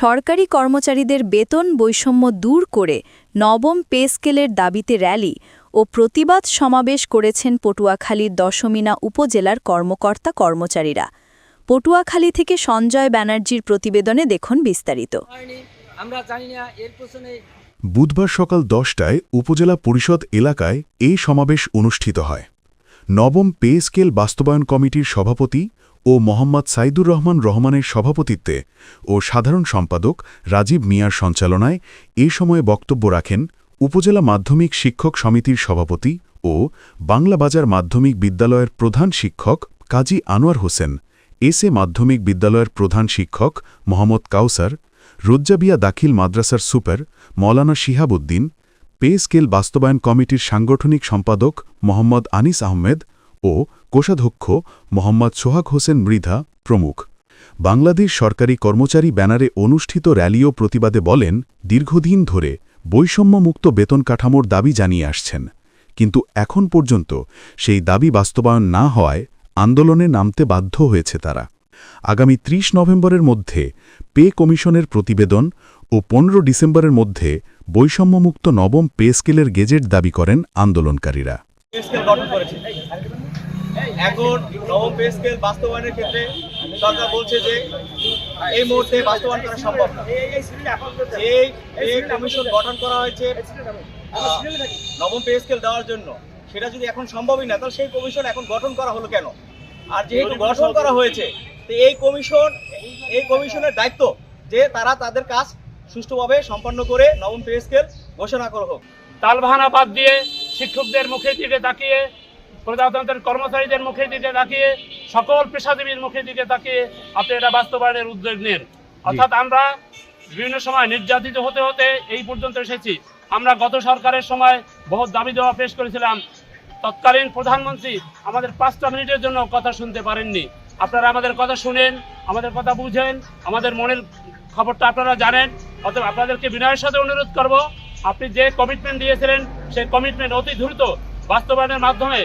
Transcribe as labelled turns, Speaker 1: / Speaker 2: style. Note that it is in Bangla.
Speaker 1: সরকারি কর্মচারীদের বেতন বৈষম্য দূর করে নবম পে স্কেলের দাবিতে র্যালি ও প্রতিবাদ সমাবেশ করেছেন পটুয়াখালীর দশমিনা উপজেলার কর্মকর্তা কর্মচারীরা। পটুয়াখালী থেকে সঞ্জয় ব্যানার্জির প্রতিবেদনে দেখুন বিস্তারিত।
Speaker 2: আমরা জানি না এর পেছনে
Speaker 3: বুধবার সকাল দশটায় উপজেলা পরিষদ এলাকায় এই সমাবেশ অনুষ্ঠিত হয়। নবম পে স্কেল বাস্তবায়ন কমিটির সভাপতি ও মোহাম্মদ সাইদুর রহমান রহমানের সভাপতিত্বে ও সাধারণ সম্পাদক রাজীব মিয়ার সঞ্চালনায় এ সময়ে বক্তব্য রাখেন উপজেলা মাধ্যমিক শিক্ষক সমিতির সভাপতি ও বাংলাবাজার মাধ্যমিক বিদ্যালয়ের প্রধান শিক্ষক কাজী আনোয়ার হোসেন, এস এ মাধ্যমিক বিদ্যালয়ের প্রধান শিক্ষক মোহাম্মদ কাউসার, রজ্জাবিয়া দাখিল মাদ্রাসার super Maulana Shihabuddin, pay scale বাস্তবায়ন কমিটির সাংগঠনিক সম্পাদক মোহাম্মদ আনিস আহমেদ ও কোষাধ্যক্ষ মোহাম্মদ সোহাগ হোসেন মৃধা প্রমুখ। বাংলাদেশ সরকারি কর্মচারী ব্যানারে অনুষ্ঠিত র্যালি ও প্রতিবাদে বলেন, দীর্ঘদিন ধরে বৈষম্যমুক্ত বেতন কাঠামোর দাবি জানিয়ে আসছেন। কিন্তু এখন পর্যন্ত সেই দাবি বাস্তবায়ন না হওয়ায় আন্দোলনে নামতে বাধ্য হয়েছে তারা। আগামী ৩০ নভেম্বরের মধ্যে পে কমিশনের প্রতিবেদন ও পনেরো ডিসেম্বরের মধ্যে বৈষম্যমুক্ত নবম পে স্কেলের গেজেট দাবি করেন আন্দোলনকারীরা।
Speaker 4: এখন নবম পে স্কেল বাস্তবায়নের ক্ষেত্রে সরকার বলছে যে এই মুহূর্তে বাস্তবায়ন করা সম্ভব না। এই কমিশন গঠন করা হয়েছে নবম পে স্কেল দেওয়ার জন্য, সেটা যদি এখন সম্ভবই না, তাহলে সেই কমিশন এখন গঠন করা হলো কেন? আর যেহেতু গঠন করা হয়েছে, তো এই কমিশন, এই কমিশনের দায়িত্ব যে তারা তাদের কাজ সুষ্ঠুভাবে সম্পন্ন করে নবম পে স্কেল ঘোষণা করা হোক।
Speaker 5: তালবাহানা বাদ দিয়ে শিক্ষকদের মুখের দিকে তাকিয়ে প্রজাতন্ত্রের কর্মচারীদের মুখের দিকে তাকিয়ে সকল পেশাজীবীর মুখের দিকে তাকিয়ে আপনি এটা বাস্তবায়নের উদ্যোগ নেন। অর্থাৎ আমরা বিভিন্ন সময় নির্যাতিত হতে হতে এই পর্যন্ত এসেছি। আমরা গত সরকারের সময় বহুত দাবি দেওয়া পেশ করেছিলাম। তৎকালীন প্রধানমন্ত্রী আমাদের পাঁচটা মিনিটের জন্য কথা শুনতে পারেননি। আপনারা আমাদের কথা শুনেন আমাদের কথা বুঝেন আমাদের মনের খবরটা আপনারা জানেন। অতএব আপনাদেরকে বিনয়ের সাথে অনুরোধ করব আপনি যে কমিটমেন্ট দিয়েছিলেন সেই কমিটমেন্ট অতি দ্রুত বাস্তবায়নের মাধ্যমে